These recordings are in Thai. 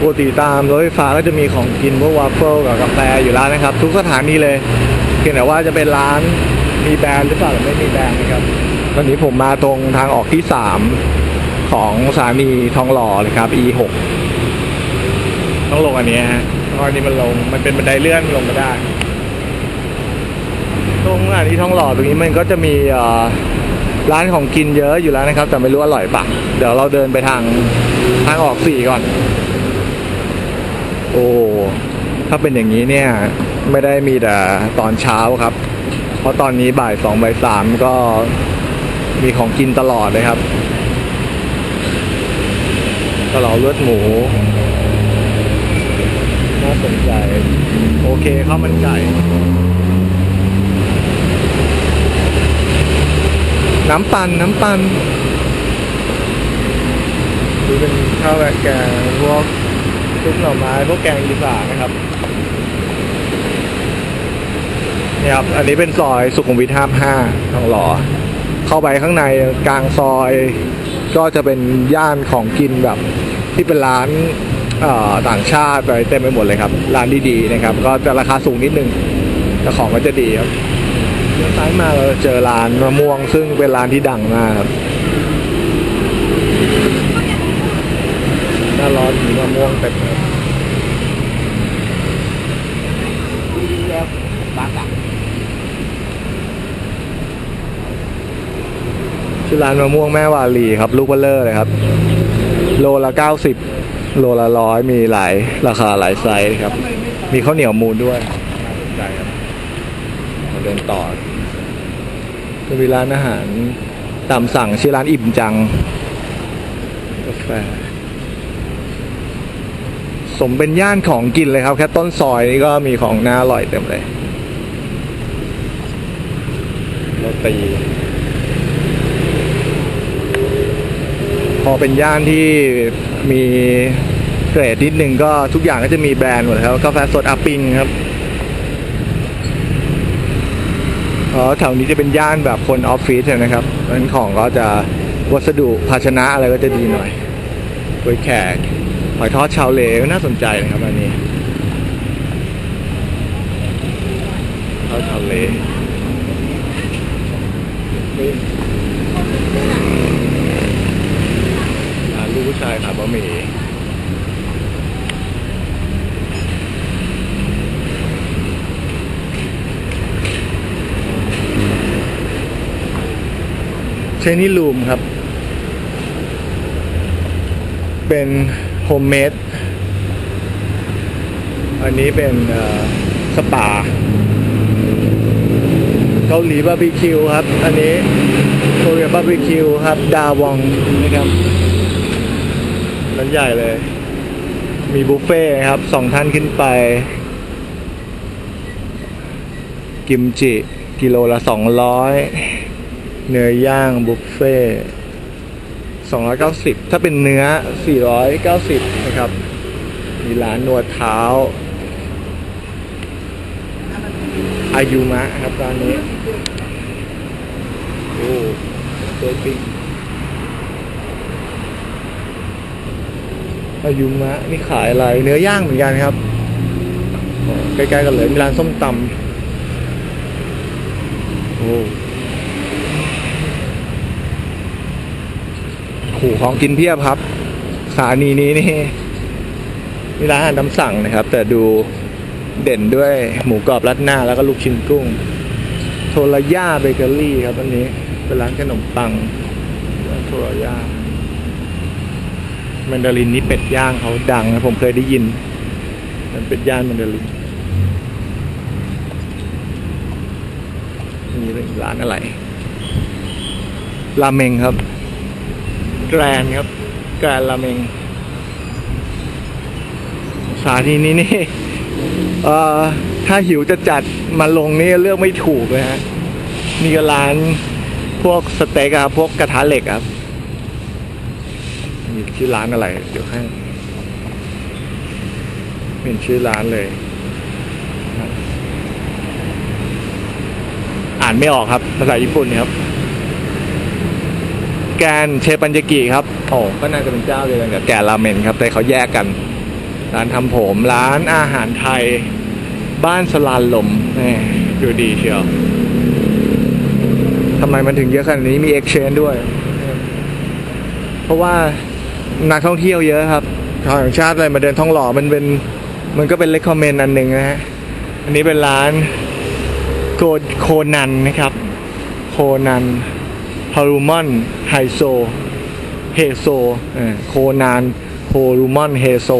ปกติตามรถไฟฟ้าก็จะมีของกินพวกวาฟเฟิลกับกาแฟอยู่แล้วนนะครับ ทุกสถานีเลย เพียงแต่ว่าจะเป็นร้านมีแบรนด์หรือเปล่าหรือไม่มีแบรนด์นะครับ ตอนนี้ผมมาตรงทางออกที่ 3 ของสถานีทองหล่อเลยครับ E6 ต้องลงอันนี้ฮะเพราะอันนี้มันลงมันเป็นบันไดเลื่อนลงมาได้ ตรงสถานีทองหล่อตรงนี้มันก็จะมีร้านของกินเยอะอยู่แล้วนะครับ แต่ไม่รู้อร่อยปะเดี๋ยวเราเดินไปทางทางออกสี่ก่อน โอ้ถ้าเป็นอย่างนี้เนี่ยไม่ได้มีแต่ตอนเช้าครับ เพราะตอนนี้บ่ายสองบ่ายสามก็มีของกินตลอดเลยครับกะเหลาเลือดหมู น่าสนใจ โอเคข้าวมันไก่ น้ำปันน้ำปันดูเป็นข้าวแบบแกงพวก ซุปหน่อไม้พวกแกงอีสานนะครับนี่ครับอันนี้เป็นซอยสุขุมวิทห้าห้าทองหล่อเข้าไปข้างในกลางซอย ก็จะเป็นย่านของกินแบบ ที่เป็นร้านต่างชาติอะไรเต็มไปหมดเลยครับ ร้านดีๆนะครับ ก็จะราคาสูงนิดนึงแต่ของก็จะดีครับเลี้ยวซ้ายมาเราเจอร้านมะม่วงซึ่งเป็นร้านที่ดังมากครับ หน้าร้อนมีมะม่วงเต็มเลยชื่อร้านมะม่วงแม่วาลีครับ ลูกเบลเลอร์เลยครับ โลละเก้าสิบโลละร้อยมีหลายราคาหลายไซส์ครับ มีข้าวเหนียวมูนด้วยน่าสนใจครับมาเดินต่อจะมีร้านอาหารตามสั่งชื่อร้านอิ่มจังกาแฟ สมเป็นย่านของกินเลยครับ แค่ต้นซอยนี่ก็มีของน่าอร่อยเต็มเลยโรตีพอเป็นย่านที่มีเกรดนิดนึงก็ทุกอย่างก็จะมีแบรนด์หมดครับกาแฟสดอาปิงครับอ๋อแถวนี้จะเป็นย่านแบบคนออฟฟิศนะครับเพราะนั้นของก็จะวัสดุภาชนะอะไรก็จะดีหน่อยกล้วยแขก หอยทอดชาวเลก็น่าสนใจนะครับอันนี้ทอดชาวเลร้านลูกผู้ชายขายบะหมี่เชนี่ลูมครับ เป็น โฮมเมดอันนี้เป็นสปาเกาหลีบาร์บีคิวครับ อันนี้โคเรียบาร์บีคิวครับ ดาวองนะครับร้านใหญ่เลย มีบุฟเฟ่ต์ครับสองท่านขึ้นไป กิมจิ กิโลละสองร้อยเนื้อย่างบุฟเฟ่ สองร้อยเก้าสิบถ้าเป็นเนื้อสี่ร้อยเก้าสิบนะครับ มีร้านนวดเท้า อายุมะครับร้านนี้ โอ้เบปิ้งอายุมะนี่ขายอะไร เนื้อย่างเหมือนกันครับ ใกล้ๆกันเลย มีร้านส้มตำโอ้ โหของกินเพียบครับ สถานีนี้นี่มีร้านอาหารตามสั่งนะครับ แต่ดูเด่นด้วยหมูกรอบรัดหน้าแล้วก็ลูกชิ้นกุ้ง โทรย่าเบเกอรี่ครับอันนี้ เป็นร้านขนมปังโทรย่าแมนดารินนี่เป็ดย่างเขาดังนะผมเคยได้ยิน มันเป็ดย่างแมนดารินนี่เป็นร้านอะไรราเมงครับ แกรนครับ แกรนราเมง สถานีนี้นี่ถ้าหิวจะจัดมาลงนี่เลือกไม่ถูกเลยฮะนี่ก็ร้านพวกสเต็กอะครับพวกกระทะเหล็กครับมีชื่อร้านอะไร เดี๋ยวให้เป็นชื่อร้านเลย อ่านไม่ออกครับ ภาษาญี่ปุ่นครับ แกนเชปันยากิครับโอ้ก็น่าจะเป็นเจ้าเดียวกันกับแกนราเมนครับ แต่เขาแยกกัน ร้านทำผมร้านอาหารไทย บ้านสลานลมแหมดูดีเชียวทำไมมันถึงเยอะขนาดนี้มี exchange ด้วย เพราะว่านักท่องเที่ยวเยอะครับชาวต่างชาติอะไรมาเดินท่องหล่อมันเป็นมันก็เป็น recommend อันหนึ่งนะฮะอันนี้เป็นร้านโกโคนันนะครับ โคนัน ฮารุมอนไฮโซเฮโซโคนันโฮรุมอนเฮโซ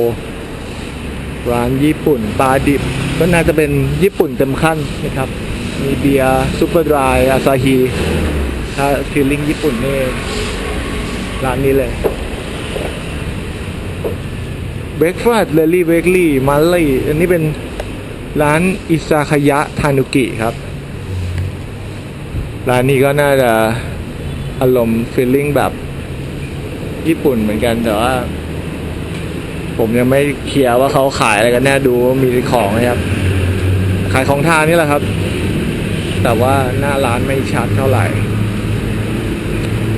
ร้านญี่ปุ่นปลาดิบ ก็น่าจะเป็นญี่ปุ่นเต็มขั้นนะครับ มีเบียร์ซูเปอร์ดรายอาซาฮีถ้าฟีลลิ่งญี่ปุ่นนี่ร้านนี้เลยเบรกฟาสต์เลลี่เบเกอรี่มาลี่อันนี้เป็นร้านอิซาคายะทานุกิครับ ร้านนี้ก็น่าจะ อารมณ์ฟีลลิ่งแบบญี่ปุ่นเหมือนกันแต่ว่า ผมยังไม่เคลียร์ว่าเขาขายอะไรกันแน่ดูว่ามีของนะครับ ขายของทานนี่แหละครับ แต่ว่าหน้าร้านไม่ชัดเท่าไหร่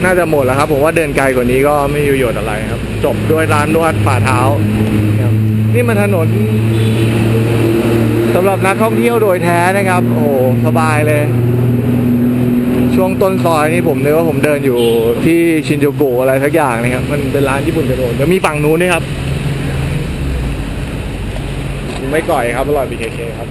น่าจะหมดแล้วครับ ผมว่าเดินไกลกว่านี้ก็ไม่มีประโยชน์อะไรครับ จบด้วยร้านนวดฝ่าเท้านี่มันถนนสำหรับนักท่องเที่ยวโดยแท้นะครับ โอ้โหสบายเลย ช่วงต้นซอยนี่ผมนึกว่าผมเดินอยู่ที่ชินจูกุอะไรสักอย่างนะครับ มันเป็นร้านญี่ปุ่นกระโดดเดี๋ยวมีฝั่งนู้นด้วยครับ ไม่ก่อยครับ อร่อย BKK ครับ